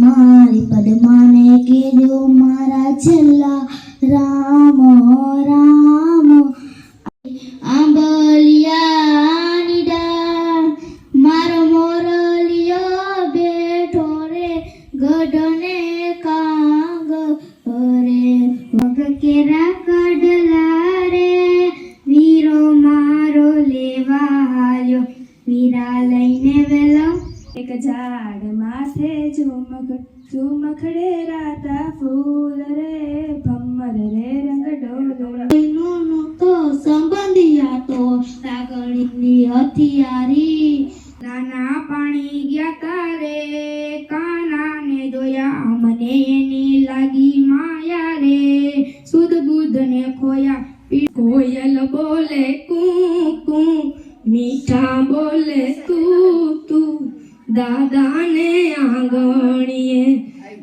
મારી પદ્માને કીધું મારા છેલ્લા રામ. કેરા કડલા રે વીરો મારો લેવા હાલ્યો વીરા લઈને વેલો એક ઝાડ માથે ઝુમક ઝુમખડે રાતા ફૂલ રે ભમર રે રંગ ડોલો નો તો સંબંધિયા તો સાગણીની હથિયારી નાના પાણી ગયા તારે સુધ બુધ ને ખોયા. કોયલ બોલે, કું કું, મીઠા બોલે, તું તું, દાદાને આંગણીએ.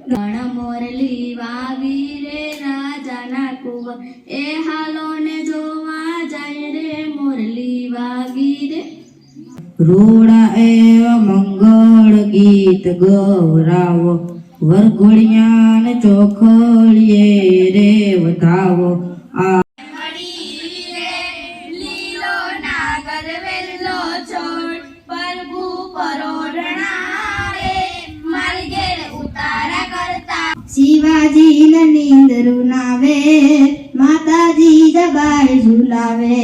ગણ મોરલી વાવી રે રાજાના કુંવર એ હાલોને જોવા જાય રે, મોરલી વાગી રે. રૂડા એવ મંગળ ગીત ગૌરાવો. વરઘોડિયાન ચોખળીએ રે વધાવો. શિવાજી નીંદરું નાવે માતાજી દબાઈ ઝુલાવે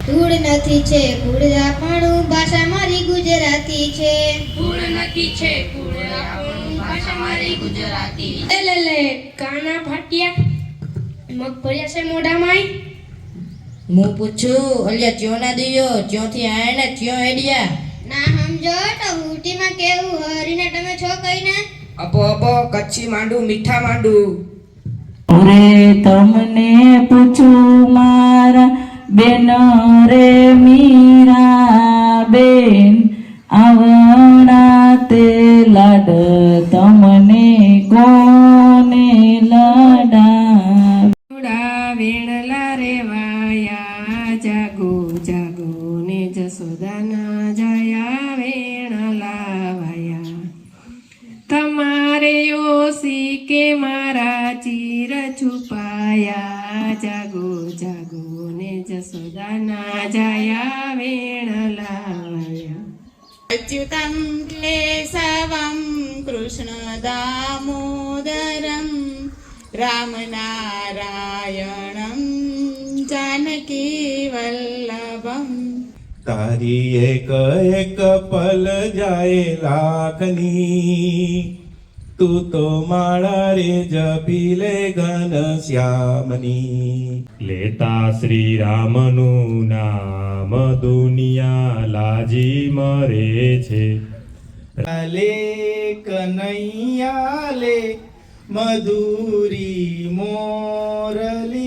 ધૂળ નથી છે કુળ આપણું ભાષા મારી ગુજરાતી છે. ધૂળ નથી છે કુળ આપણું ભાષા મારી ગુજરાતી લે લે લે કાના ફાટ્યા મગફળિયા છે મોઢામાં હું પૂછું અલ્યા ચ્યો ના દિયો ચ્યોથી આયા ને ચ્યો હેડિયા? ના સમજો તો હુટીમાં કેવું હરીને તમે છો કઈને? અપો અબો કચ્છી માંડું મીઠા માંડું. ઓરે તમને પૂછું મારા બેન રે મીરા બેન આવણા તે લાડ તમને કોને લડા થોડા રે વાયા જાગો જાગો ને જસોદાના જાયા. તમારે ઓસી કે મારા ચીર છુપાયા. જાગો જાગો ને જસોદાના જાયા વેણ લાવ્યા. અચ્યુતમ કેશવમ કૃષ્ણ દામોદરમ રામનારાયણમ જાનકી વલ્લભ. તારી એક એક પલ જાય લાખની. તું તો માળા રે જપી લે ઘન શ્યામની. લેતા શ્રી રામનું નામ દુનિયા લાજી મરે છે. લે કનૈયા લે મધુરી મોરલી